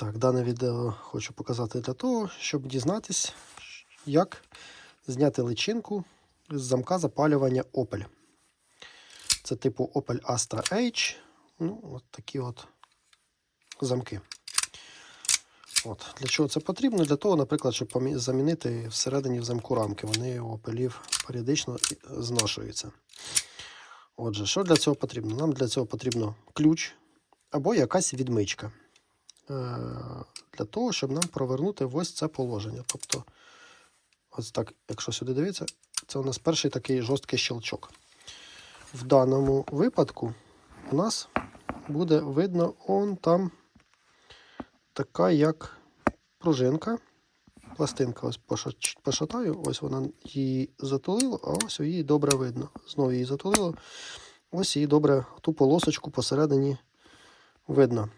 Так, дане відео хочу показати для того, щоб дізнатись, як зняти личинку з замка запалювання Opel. Це типу Opel Astra H. Ну, от такі от замки. От. Для чого це потрібно? Для того, наприклад, щоб замінити всередині в замку рамки. Вони у опелів періодично зношуються. Отже, що для цього потрібно? Нам для цього потрібно ключ або якась відмичка. Е, Для того, щоб нам провернути ось це положення. Тобто, ось так, якщо сюди дивитися, це у нас перший такий жорсткий щелчок. В даному випадку у нас буде видно он там така як пружинка. Пластинка ось пошатаю, ось вона її затулила, а ось її добре видно. Знову її затулило. Ось її добре ту полосочку посередині видно.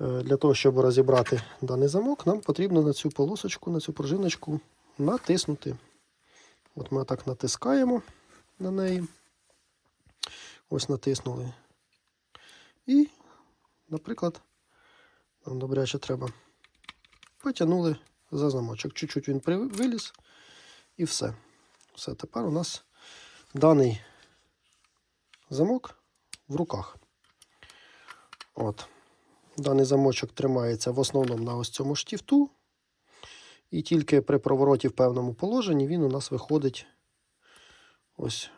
Е, Для того, щоб розібрати даний замок, нам потрібно на цю полосочку, на цю пружиночку натиснути. От ми так натискаємо на неї. Ось натиснули. І, наприклад, нам добряче треба. Потягнули за замочок. Чуть-чуть він виліз і все. Все, тепер у нас даний замок в руках. От. Даний замочок тримається в основному на ось цьому штифту. І тільки при провороті в певному положенні він у нас виходить ось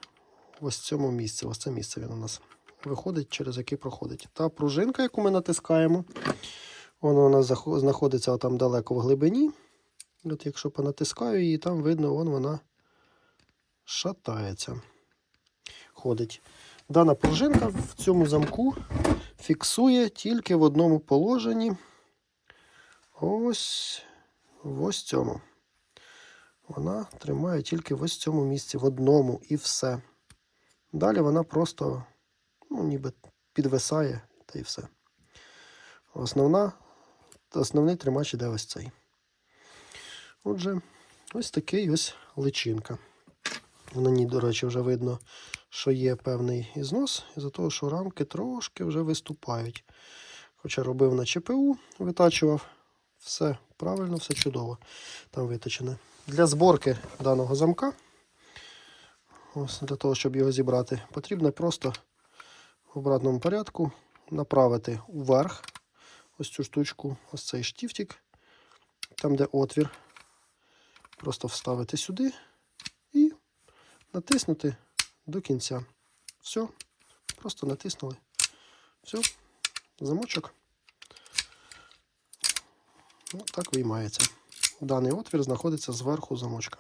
ось цьому місці. Ось це місце він у нас виходить, через яке проходить. Та пружинка, яку ми натискаємо, вона у нас знаходиться там далеко в глибині. От якщо понатискаю її, там видно, вон вона шатається. Ходить. Дана пружинка в цьому замку фіксує тільки в одному положенні. Ось в ось цьому. Вона тримає тільки в ось цьому місці, в одному і все. Далі вона просто, ну, ніби підвисає та і все. Основна, основний тримач іде ось цей. Отже, ось такий ось личинка. На ній, до речі, вже видно, що є певний ізнос, із-за того, що рамки трошки вже виступають. Хоча робив на ЧПУ, витачував, все правильно, все чудово там виточене. Для зборки даного замка, ось для того, щоб його зібрати, потрібно просто в обратному порядку направити вверх ось цю штучку, ось цей штифтик, там, де отвір. Просто вставити сюди і натиснути до кінця. Все, просто натиснули. Все, замочок. Ну, так виймається. Даний отвір знаходиться зверху замочка.